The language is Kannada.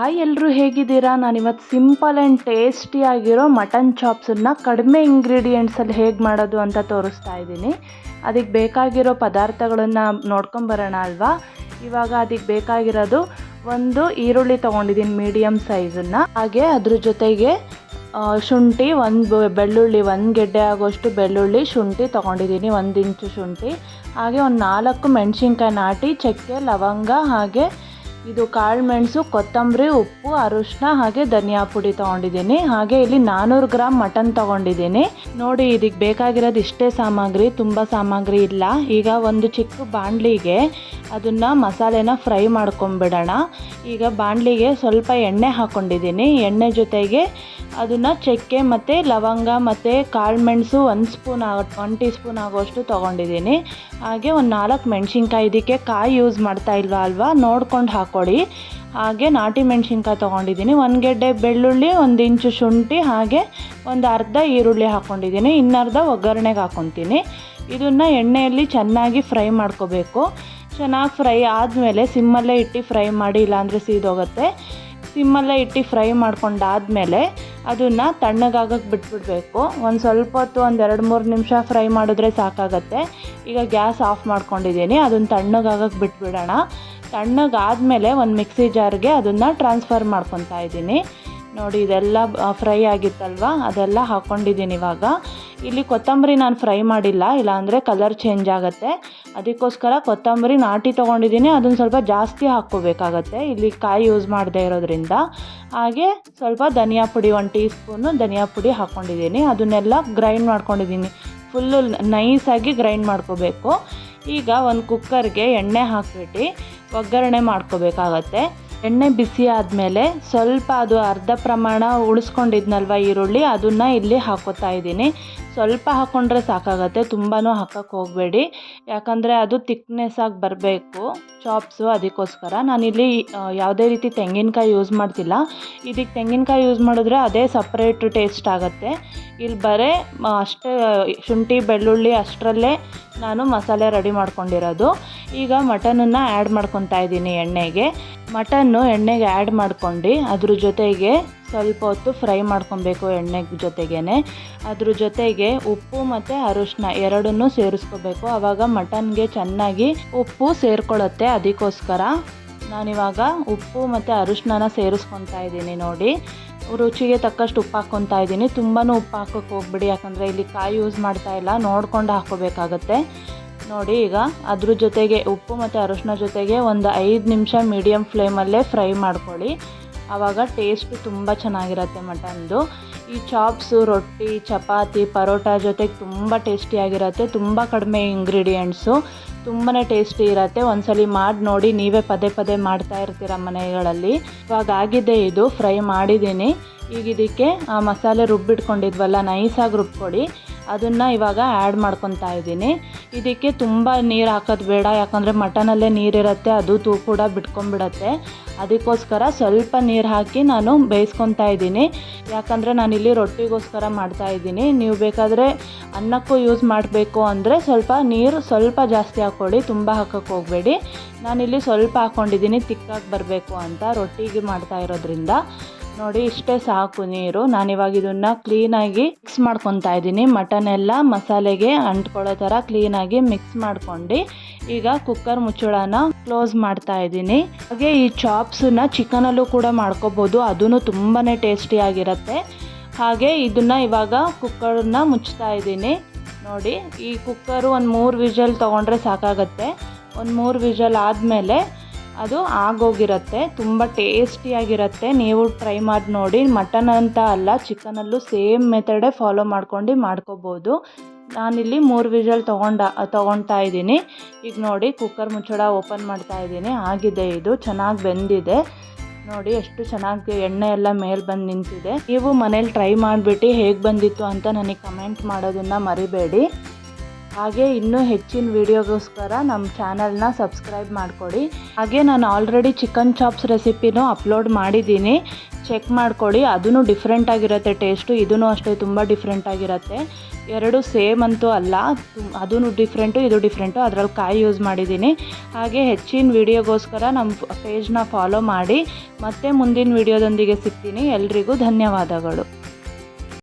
ಹಾಯ್ ಎಲ್ಲರೂ ಹೇಗಿದ್ದೀರಾ? ನಾನಿವತ್ತು ಸಿಂಪಲ್ ಆ್ಯಂಡ್ ಟೇಸ್ಟಿಯಾಗಿರೋ ಮಟನ್ ಚಾಪ್ಸನ್ನು ಕಡಿಮೆ ಇಂಗ್ರೀಡಿಯೆಂಟ್ಸಲ್ಲಿ ಹೇಗೆ ಮಾಡೋದು ಅಂತ ತೋರಿಸ್ತಾ ಇದ್ದೀನಿ. ಅದಕ್ಕೆ ಬೇಕಾಗಿರೋ ಪದಾರ್ಥಗಳನ್ನು ನೋಡ್ಕೊಂಬರೋಣ ಅಲ್ವಾ? ಇವಾಗ ಅದಕ್ಕೆ ಬೇಕಾಗಿರೋದು ಒಂದು ಈರುಳ್ಳಿ ತೊಗೊಂಡಿದ್ದೀನಿ ಮೀಡಿಯಮ್ ಸೈಜನ್ನು ಹಾಗೆ ಅದ್ರ ಜೊತೆಗೆ ಶುಂಠಿ, ಒಂದು ಬೆಳ್ಳುಳ್ಳಿ, ಒಂದು ಗೆಡ್ಡೆ ಆಗೋಷ್ಟು ಬೆಳ್ಳುಳ್ಳಿ ಶುಂಠಿ ತೊಗೊಂಡಿದ್ದೀನಿ, ಒಂದು ಇಂಚು ಶುಂಠಿ. ಹಾಗೆ ಒಂದು ನಾಲ್ಕು ಮೆಣಸಿನ್ಕಾಯಿ ನಾಟಿ, ಚಕ್ಕೆ, ಲವಂಗ ಹಾಗೆ ಇದು ಕಾಳು ಮೆಣಸು, ಕೊತ್ತಂಬರಿ, ಉಪ್ಪು, ಅರಿಶಿನ ಹಾಗೆ ಧನಿಯಾ ಪುಡಿ ತಗೊಂಡಿದ್ದೀನಿ. ಹಾಗೆ ಇಲ್ಲಿ ನಾನ್ನೂರು ಗ್ರಾಮ್ ಮಟನ್ ತಗೊಂಡಿದ್ದೀನಿ. ನೋಡಿ ಇದಕ್ಕೆ ಬೇಕಾಗಿರೋದು ಇಷ್ಟೇ ಸಾಮಗ್ರಿ, ತುಂಬ ಸಾಮಗ್ರಿ ಇಲ್ಲ. ಈಗ ಒಂದು ಚಿಕ್ಕ ಬಾಣಲಿಗೆ ಅದನ್ನು ಮಸಾಲೆನ ಫ್ರೈ ಮಾಡ್ಕೊಂಬಿಡೋಣ. ಈಗ ಬಾಣಲಿಗೆ ಸ್ವಲ್ಪ ಎಣ್ಣೆ ಹಾಕ್ಕೊಂಡಿದ್ದೀನಿ ಎಣ್ಣೆ ಜೊತೆಗೆ ಅದನ್ನು ಚಕ್ಕೆ ಮತ್ತು ಲವಂಗ ಮತ್ತು ಕಾಳು ಮೆಣಸು ಒಂದು ಸ್ಪೂನ್ ಆಗ ಒನ್ ಟೀ ಸ್ಪೂನ್ ಆಗೋಷ್ಟು ತೊಗೊಂಡಿದ್ದೀನಿ. ಹಾಗೆ ಒಂದು ನಾಲ್ಕು ಮೆಣಸಿನ್ಕಾಯಿ ಇದಕ್ಕೆ ಕಾಯಿ ಯೂಸ್ ಮಾಡ್ತಾ ಇಲ್ವಾ ಅಲ್ವಾ ನೋಡ್ಕೊಂಡು ಹಾಕ್ಕೊಡಿ ಹಾಗೆ ನಾಟಿ ಮೆಣಸಿನ್ಕಾಯಿ ತೊಗೊಂಡಿದ್ದೀನಿ. ಒಂದು ಗೆಡ್ಡೆ ಬೆಳ್ಳುಳ್ಳಿ, ಒಂದು ಇಂಚು ಶುಂಠಿ, ಹಾಗೆ ಒಂದು ಅರ್ಧ ಈರುಳ್ಳಿ ಹಾಕ್ಕೊಂಡಿದ್ದೀನಿ ಇನ್ನರ್ಧ ಒಗ್ಗರಣೆಗೆ ಹಾಕ್ಕೊತೀನಿ ಇದನ್ನು ಎಣ್ಣೆಯಲ್ಲಿ ಚೆನ್ನಾಗಿ ಫ್ರೈ ಮಾಡ್ಕೋಬೇಕು. ಚೆನ್ನಾಗಿ ಫ್ರೈ ಆದಮೇಲೆ ಸಿಮ್ಮಲ್ಲೇ ಇಟ್ಟು ಫ್ರೈ ಮಾಡಿ, ಇಲ್ಲಾಂದರೆ ಸೀದೋಗುತ್ತೆ. ಸಿಮ್ಮಲ್ಲೇ ಇಟ್ಟು ಫ್ರೈ ಮಾಡ್ಕೊಂಡಾದಮೇಲೆ ಅದನ್ನು ತಣ್ಣಗಾಗಕ್ಕೆ ಬಿಟ್ಬಿಡಬೇಕು. ಒಂದು ಸ್ವಲ್ಪ ಹೊತ್ತು, ಒಂದು ಎರಡು ಮೂರು ನಿಮಿಷ ಫ್ರೈ ಮಾಡಿದ್ರೆ ಸಾಕಾಗತ್ತೆ. ಈಗ ಗ್ಯಾಸ್ ಆಫ್ ಮಾಡ್ಕೊಂಡಿದ್ದೀನಿ, ಅದನ್ನು ತಣ್ಣಗಾಗಕ್ಕೆ ಬಿಟ್ಬಿಡೋಣ. ತಣ್ಣಗಾದಮೇಲೆ ಒಂದು ಮಿಕ್ಸಿ ಜಾರ್ಗೆ ಅದನ್ನು ಟ್ರಾನ್ಸ್ಫರ್ ಮಾಡ್ಕೊತಾ ಇದ್ದೀನಿ. ನೋಡಿ, ಇದೆಲ್ಲ ಫ್ರೈ ಆಗಿತ್ತಲ್ವ? ಅದೆಲ್ಲ ಹಾಕ್ಕೊಂಡಿದ್ದೀನಿ ಇವಾಗ. ಇಲ್ಲಿ ಕೊತ್ತಂಬರಿ ನಾನು ಫ್ರೈ ಮಾಡಿಲ್ಲ, ಇಲ್ಲಾಂದರೆ ಕಲರ್ ಚೇಂಜ್ ಆಗುತ್ತೆ. ಅದಕ್ಕೋಸ್ಕರ ಕೊತ್ತಂಬರಿ ನಾಟಿ ತೊಗೊಂಡಿದ್ದೀನಿ, ಅದನ್ನು ಸ್ವಲ್ಪ ಜಾಸ್ತಿ ಹಾಕ್ಕೋಬೇಕಾಗತ್ತೆ. ಇಲ್ಲಿ ಕಾಯಿ ಯೂಸ್ ಮಾಡದೇ ಇರೋದ್ರಿಂದ. ಹಾಗೆ ಸ್ವಲ್ಪ ಧನಿಯಾ ಪುಡಿ, ಒಂದು ಟೀ ಸ್ಪೂನು ಧನಿಯಾ ಪುಡಿ ಹಾಕ್ಕೊಂಡಿದ್ದೀನಿ ಅದನ್ನೆಲ್ಲ ಗ್ರೈಂಡ್ ಮಾಡ್ಕೊಂಡಿದ್ದೀನಿ. ಫುಲ್ಲು ನೈಸಾಗಿ ಗ್ರೈಂಡ್ ಮಾಡ್ಕೋಬೇಕು. ಈಗ ಒಂದು ಕುಕ್ಕರ್ಗೆ ಎಣ್ಣೆ ಹಾಕಿಬಿಟ್ಟು ಒಗ್ಗರಣೆ ಮಾಡ್ಕೋಬೇಕಾಗತ್ತೆ. ಎಣ್ಣೆ ಬಿಸಿ ಆದಮೇಲೆ ಸ್ವಲ್ಪ ಅದು ಅರ್ಧ ಪ್ರಮಾಣ ಉಳಿಸ್ಕೊಂಡಿದ್ನಲ್ವ ಈರುಳ್ಳಿ, ಅದನ್ನು ಇಲ್ಲಿ ಹಾಕೋತಾ ಇದ್ದೀನಿ. ಸ್ವಲ್ಪ ಹಾಕ್ಕೊಂಡ್ರೆ ಸಾಕಾಗತ್ತೆ ತುಂಬಾ ಹಾಕಕ್ಕೆ ಹೋಗಬೇಡಿ. ಯಾಕಂದರೆ ಅದು ಆಗಿ ಬರಬೇಕು ಚಾಪ್ಸು ಅದಕ್ಕೋಸ್ಕರ. ನಾನಿಲ್ಲಿ ಯಾವುದೇ ರೀತಿ ತೆಂಗಿನಕಾಯಿ ಯೂಸ್ ಮಾಡ್ತಿಲ್ಲ. ಇದಕ್ಕೆ ತೆಂಗಿನಕಾಯಿ ಯೂಸ್ ಮಾಡಿದ್ರೆ ಅದೇ ಸಪ್ರೇಟ್ ಟೇಸ್ಟ್ ಆಗುತ್ತೆ. ಇಲ್ಲಿ ಬರೀ, ಅಷ್ಟೇ, ಶುಂಠಿ, ಬೆಳ್ಳುಳ್ಳಿ ಅಷ್ಟರಲ್ಲೇ ನಾನು ಮಸಾಲೆ ರೆಡಿ ಮಾಡ್ಕೊಂಡಿರೋದು. ಈಗ ಮಟನನ್ನು ಆ್ಯಡ್ ಮಾಡ್ಕೊತಾ ಇದ್ದೀನಿ ಎಣ್ಣೆಗೆ. ಮಟನ್ನು ಎಣ್ಣೆಗೆ ಆ್ಯಡ್ ಮಾಡ್ಕೊಂಡು ಅದ್ರ ಜೊತೆಗೆ ಸ್ವಲ್ಪ ಹೊತ್ತು ಫ್ರೈ ಮಾಡ್ಕೊಬೇಕು ಎಣ್ಣೆ ಜೊತೆಗೇ ಅದ್ರ ಜೊತೆಗೆ ಉಪ್ಪು ಮತ್ತು ಅರಶಿನ ಎರಡನ್ನೂ ಸೇರಿಸ್ಕೋಬೇಕು. ಆವಾಗ ಮಟನ್ಗೆ ಚೆನ್ನಾಗಿ ಉಪ್ಪು ಸೇರ್ಕೊಳ್ಳುತ್ತೆ. ಅದಕ್ಕೋಸ್ಕರ ನಾನಿವಾಗ ಉಪ್ಪು ಮತ್ತು ಅರಶಿನ ಸೇರಿಸ್ಕೊತಾ ಇದ್ದೀನಿ ನೋಡಿ. ರುಚಿಗೆ ತಕ್ಕಷ್ಟು ಉಪ್ಪು ಹಾಕ್ಕೊತಾ ಇದ್ದೀನಿ. ತುಂಬಾ ಉಪ್ಪು ಹಾಕೋಕ್ಕೆ ಹೋಗ್ಬಿಡಿ. ಯಾಕಂದರೆ ಇಲ್ಲಿ ಕಾಯಿ ಯೂಸ್ ಮಾಡ್ತಾ ಇಲ್ಲ. ನೋಡ್ಕೊಂಡು ಹಾಕ್ಕೋಬೇಕಾಗತ್ತೆ. ನೋಡಿ, ಈಗ ಅದ್ರ ಜೊತೆಗೆ ಉಪ್ಪು ಮತ್ತು ಅರಶಿನ ಜೊತೆಗೆ ಒಂದು ಐದು ನಿಮಿಷ ಮೀಡಿಯಮ್ ಫ್ಲೇಮಲ್ಲೇ ಫ್ರೈ ಮಾಡ್ಕೊಳ್ಳಿ. ಆವಾಗ ಟೇಸ್ಟ್ ತುಂಬ ಚೆನ್ನಾಗಿರುತ್ತೆ ಮಟನ್ದು. ಈ ಚಾಪ್ಸು ರೊಟ್ಟಿ, ಚಪಾತಿ, ಪರೋಟ ಜೊತೆಗೆ ತುಂಬ ಟೇಸ್ಟಿಯಾಗಿರುತ್ತೆ ತುಂಬ ಕಡಿಮೆ ಇಂಗ್ರೀಡಿಯೆಂಟ್ಸು ತುಂಬಾ ಟೇಸ್ಟಿ ಇರುತ್ತೆ. ಒಂದ್ಸಲಿ ಮಾಡಿ ನೋಡಿ, ನೀವೇ ಪದೇ ಪದೇ ಮಾಡ್ತಾ ಇರ್ತೀರ ಮನೆಗಳಲ್ಲಿ. ಇವಾಗ ಆಗಿದೆ ಇದು ಫ್ರೈ ಮಾಡಿದ್ದೀನಿ. ಈಗ ಇದಕ್ಕೆ ಆ ಮಸಾಲೆ ರುಬ್ಬಿಟ್ಕೊಂಡಿದ್ವಲ್ಲ ನೈಸಾಗಿ ರುಬ್ಕೊಡಿ ಅದನ್ನು ಇವಾಗ ಆ್ಯಡ್ ಮಾಡ್ಕೊತಾ ಇದ್ದೀನಿ. ಇದಕ್ಕೆ ತುಂಬ ನೀರು ಹಾಕೋದು ಬೇಡ, ಯಾಕಂದರೆ ಮಟನಲ್ಲೇ ನೀರಿರುತ್ತೆ ಅದು ತೂ ಕೂಡ ಬಿಟ್ಕೊಂಡ್ಬಿಡತ್ತೆ. ಅದಕ್ಕೋಸ್ಕರ ಸ್ವಲ್ಪ ನೀರು ಹಾಕಿ ನಾನು ಬೇಯಿಸ್ಕೊತಾ ಇದ್ದೀನಿ. ಯಾಕಂದರೆ ನಾನಿಲ್ಲಿ ರೊಟ್ಟಿಗೋಸ್ಕರ ಮಾಡ್ತಾ ಇದ್ದೀನಿ. ನೀವು ಬೇಕಾದರೆ ಅನ್ನಕ್ಕೂ ಯೂಸ್ ಮಾಡಬೇಕು ಅಂದರೆ ಸ್ವಲ್ಪ ನೀರು ಸ್ವಲ್ಪ ಜಾಸ್ತಿ ಹಾಕ್ಕೊಳ್ಳಿ ತುಂಬ ಹಾಕೋಕ್ಕೆ ಹೋಗಬೇಡಿ. ನಾನಿಲ್ಲಿ ಸ್ವಲ್ಪ ಹಾಕ್ಕೊಂಡಿದ್ದೀನಿ ತಿಕ್ಕಾಗಿ ಬರಬೇಕು ಅಂತ ರೊಟ್ಟಿಗೆ ಮಾಡ್ತಾ ಇರೋದ್ರಿಂದ. ನೋಡಿ, ಇಷ್ಟೇ ಸಾಕು ನೀರು. ನಾನಿವಾಗ ಇದನ್ನು ಕ್ಲೀನಾಗಿ ಮಿಕ್ಸ್ ಮಾಡ್ಕೊತಾ ಇದ್ದೀನಿ. ಮಟನ್ ಎಲ್ಲ ಮಸಾಲೆಗೆ ಅಂಟ್ಕೊಳ್ಳೋ ಥರ ಕ್ಲೀನಾಗಿ ಮಿಕ್ಸ್ ಮಾಡ್ಕೊಂಡು ಈಗ ಕುಕ್ಕರ್ ಮುಚ್ಚಳನ ಕ್ಲೋಸ್ ಮಾಡ್ತಾ ಇದ್ದೀನಿ. ಹಾಗೆ ಈ ಚಾಪ್ಸನ್ನ ಚಿಕನಲ್ಲೂ ಕೂಡ ಮಾಡ್ಕೋಬೋದು. ಅದೂ ತುಂಬಾ ಟೇಸ್ಟಿಯಾಗಿರುತ್ತೆ ಹಾಗೆ ಇದನ್ನು ಇವಾಗ ಕುಕ್ಕರನ್ನ ಮುಚ್ತಾ ಇದ್ದೀನಿ. ನೋಡಿ, ಈ ಕುಕ್ಕರು ಒಂದು ಮೂರು ವಿಷಲ್ ತೊಗೊಂಡ್ರೆ ಸಾಕಾಗತ್ತೆ. ಒಂದು ಮೂರು ವಿಷಲ್ ಆದಮೇಲೆ ಅದು ಆಗೋಗಿರುತ್ತೆ, ತುಂಬ ಟೇಸ್ಟಿಯಾಗಿರುತ್ತೆ. ನೀವು ಟ್ರೈ ಮಾಡಿ ನೋಡಿ ಮಟನ್ ಅಂತ ಅಲ್ಲ ಚಿಕನಲ್ಲೂ ಸೇಮ್ ಮೆಥಡೇ ಫಾಲೋ ಮಾಡ್ಕೊಂಡು ಮಾಡ್ಕೋಬೋದು. ನಾನಿಲ್ಲಿ ಮೂರು ವಿಷಲ್ ತೊಗೊಂಡ ತೊಗೊಳ್ತಾ ಇದ್ದೀನಿ. ಈಗ ನೋಡಿ ಕುಕ್ಕರ್ ಮುಚ್ಚಳ ಓಪನ್ ಮಾಡ್ತಾ ಇದ್ದೀನಿ. ಆಗಿದೆ ಇದು, ಚೆನ್ನಾಗಿ ಬೆಂದಿದೆ. ನೋಡಿ, ಎಷ್ಟು ಚೆನ್ನಾಗಿ ಎಣ್ಣೆ ಎಲ್ಲ ಮೇಲೆ ಬಂದು ನಿಂತಿದೆ. ನೀವು ಮನೇಲಿ ಟ್ರೈ ಮಾಡಿಬಿಟ್ಟು ಹೇಗೆ ಬಂದಿತ್ತು ಅಂತ ನನಗೆ ಕಮೆಂಟ್ ಮಾಡೋದನ್ನು ಮರಿಬೇಡಿ. ಹಾಗೆ ಇನ್ನೂ ಹೆಚ್ಚಿನ ವಿಡಿಯೋಗೋಸ್ಕರ ನಮ್ಮ ಚಾನಲ್ನ ಸಬ್ಸ್ಕ್ರೈಬ್ ಮಾಡಿಕೊಡಿ. ಹಾಗೆ ನಾನು ಆಲ್ರೆಡಿ ಚಿಕನ್ ಚಾಪ್ಸ್ ರೆಸಿಪಿನೂ ಅಪ್ಲೋಡ್ ಮಾಡಿದ್ದೀನಿ. ಚೆಕ್ ಮಾಡ್ಕೊಳ್ಳಿ ಅದೂ ಡಿಫ್ರೆಂಟ್ ಆಗಿರುತ್ತೆ ಟೇಸ್ಟು ಇದೂ ಅಷ್ಟೇ, ತುಂಬ ಡಿಫ್ರೆಂಟ್ ಆಗಿರುತ್ತೆ. ಎರಡು ಸೇಮ್ ಅಂತೂ ಅಲ್ಲ ಅದೂ ಡಿಫ್ರೆಂಟು ಇದು ಡಿಫ್ರೆಂಟು ಅದರಲ್ಲಿ ಕಾಯಿ ಯೂಸ್ ಮಾಡಿದ್ದೀನಿ. ಹಾಗೆ ಹೆಚ್ಚಿನ ವಿಡಿಯೋಗೋಸ್ಕರ ನಮ್ಮ ಪೇಜ್ನ ಫಾಲೋ ಮಾಡಿ. ಮತ್ತೆ ಮುಂದಿನ ವಿಡಿಯೋದೊಂದಿಗೆ ಸಿಗ್ತೀನಿ. ಎಲ್ರಿಗೂ ಧನ್ಯವಾದಗಳು.